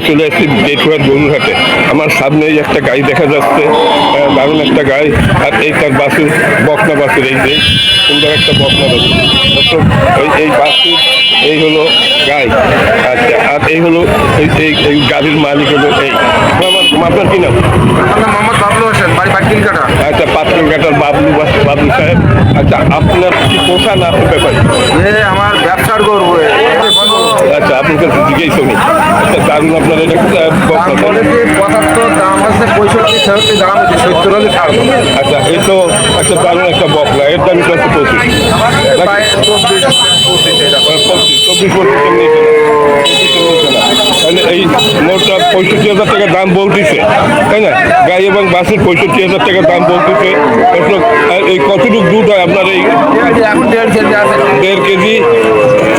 চলে আসছি ডেটুয়ার গরুরহাটে আমার সামনেই একটা গাই দেখা যাচ্ছে দারুণ একটা গাই আর এই তার বাসুর বকনা বাসুর এই যে সুন্দর একটা বকনা দর্শক ওই এই বাসুর এই হলো গাই আচ্ছা আর এই হলো এই এই এই গাড়ির মালিক হলো এই। আপনার কি নাম? মোহাম্মদ বাবলু হোসেন বাড়ি পাটকিল কাটা আচ্ছা পাত্র ঘাটার বাবলু বাস- বাবলু সাহেব। আচ্ছা আপনার কি পোষা না আপনার ব্যাপার আমার ব্যবসার গরু আপনার কাছে জিজ্ঞেস করি আচ্ছা দারুণ আপনার এটা আহ, দাম তাই না? বলেছে পঁচাত্তর দাম আছে পঁয়ষট্টি ছেষট্টি দাম আছে সত্তর হলে আচ্ছা এই তো একটা দারুণ একটা বকলা এর দাম কত পঁচিশ? চব্বিশ। পঁচিশ এরকম। পঁচিশ চব্বিশ পঁচিশের নিচে না পঁচিশের নিচে না তাহলে এই মোটটা পঁয়ষট্টি হাজার টাকা দাম বলতেছে তাই না? গাই এবং বাসের পঁয়ষট্টি হাজার টাকা দাম বলতেছে। এই কতটুকু দুধ হয় আপনার এই দেড় কেজি?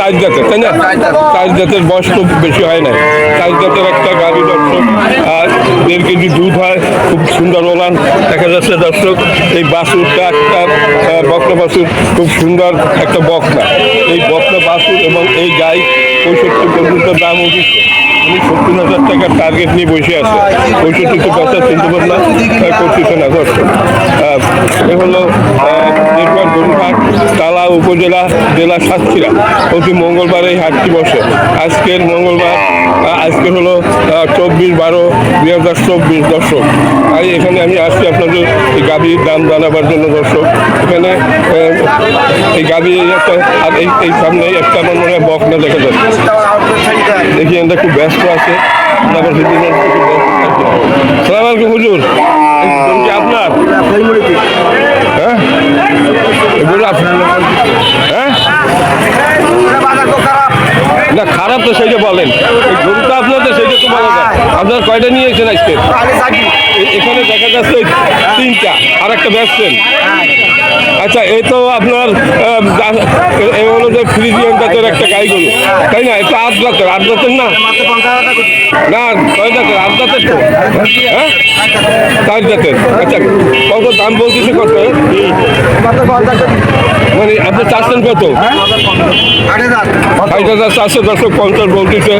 চার জাতের তাই না? চার জাতের। বয়স তো বেশি হয় না চার জাতের একটা গাড়ি দর্শক আর দেড় কেজি দুধ হয় খুব সুন্দর ওলান। দেখা যাচ্ছে দর্শক এই বাসুরটা একটা বকনা বাসুর খুব সুন্দর একটা বকনা। এই বকনা বাসুর এবং এই গাই পঁয়ষট্টি পর্যন্ত দাম উঠেছে। সত্তর হাজার টাকার টার্গেট নিয়ে বসে আছে। পঁয়ষট্টি তো কথা চিন্তা ভাবনা করছে না আহ, এ হলো নেটওয়ার্ক তালা উপজেলা জেলা সাতক্ষীরা। প্রতি মঙ্গলবার এই হাটটি বসে। আজকের মঙ্গলবার আহ, আজকের হলো চব্বিশ বারো দুই হাজার চব্বিশ দর্শক। তাই এখানে আমি আসছি আপনাদের এই গাভীর দাম জানাবার জন্য দর্শক। এখানে এই গাভী একটা আর এই এই সামনে একটা আমার মনে হয় বকনা দেখা যাচ্ছে। দেখি এটা খুব ব্যস্ত আছে। সালাম আলাইকুম হুজুর। আপনার হ্যাঁ এগুলো আপনার হ্যাঁ না খারাপ তো সেই যে বলেন। এই গরুটা সেইটা তো বলা যায় আপনার কয়টা নিয়েছেন আজকে? এখানে দেখা যাচ্ছে তিনটা আর একটা বেচছেন আচ্ছা এই তো আপনার এ- এ হলো যে ফ্রিজিয়ান জাতের একটা গাই গরু তাই না? এটা আট জাতের আট জাতের না? না ছয় জাতের আট জাতের তো? হ্যাঁ? চার জাতের। আচ্ছা কত দাম বলতেছে কত? মানে আপনি চাচ্ছেন কত? ষাট হাজার। চারশো দশশো পঞ্চাশ বলতেছে।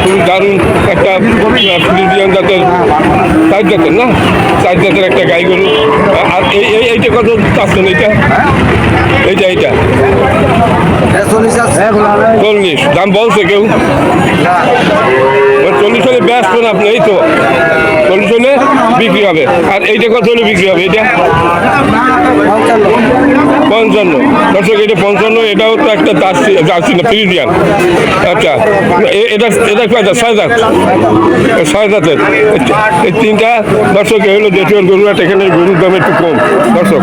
খুবই দারুণ একটা চার জাতের না? চার জাতের একটা গাই গরু। আর এই এই এইটা কত চাচ্ছেন এইটা? এইটা এইটা। চল্লিশ। দাম বলছে কেউ? চল্লিশ হলে ব্যস্ত আপনি, এই তো। চল্লিশ হলে বিক্রি হবে। আর এইটা কত হলে বিক্রি হবে এটা পঞ্চান্ন। দর্শক এটা পঞ্চান্ন, এটাও তো একটা জার্সি জার্সি না, ফ্রিজিয়ান। আচ্ছা। এটা এটা কয়টা? ছয় এই তিনটা? দর্শক হলো দেশীয় গরুহাট এখানে গরুর দাম একটু কম। দর্শক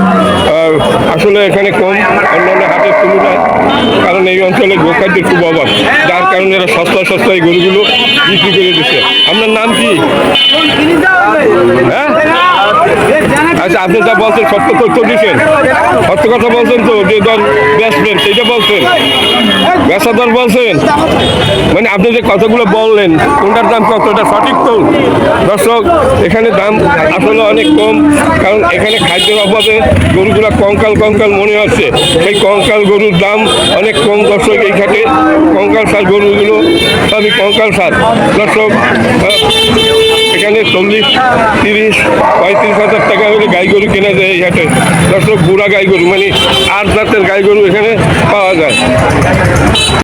আসলে এখানে কম, অন্যান্য হাটের তুলনায়, কারণ এই অঞ্চলে গোখাদ্যের খুব অভাব, যার কারণে এরা সস্তা সস্তা এই গরুগুলো বিক্রি করে দিচ্ছে। আপনার নাম কি? হ্যাঁ? আচ্ছা আপনি যা বলছেন সত্য তথ্য দিচ্ছেন। সত্য কথা বলছেন তো, যে দর বেচবেন সেইটা বলছেন। বেচা দর বলছেন। মানে আপনি যে কথাগুলো বললেন, কোনটার দাম কত, এটা সঠিক তো? দর্শক, এখানে দাম আসলে অনেক কম, কারণ এখানে খাদ্যের অভাবে গরুগুলো কঙ্কাল কঙ্কাল মনে হচ্ছে সেই কঙ্কাল গরুর দাম অনেক কম দর্শক এই ঘাটে কঙ্কাল সার গরুগুলো, সবই কঙ্কাল সার। দর্শক এখানে চল্লিশ, তিরিশ, পঁয়ত্রিশ হাজার টাকা হলে গাই গরু কেনা যায় এই হাটে। দর্শক, বুড়া গাই গরু মানে আট জাতের গাই গরু এখানে পাওয়া যায়।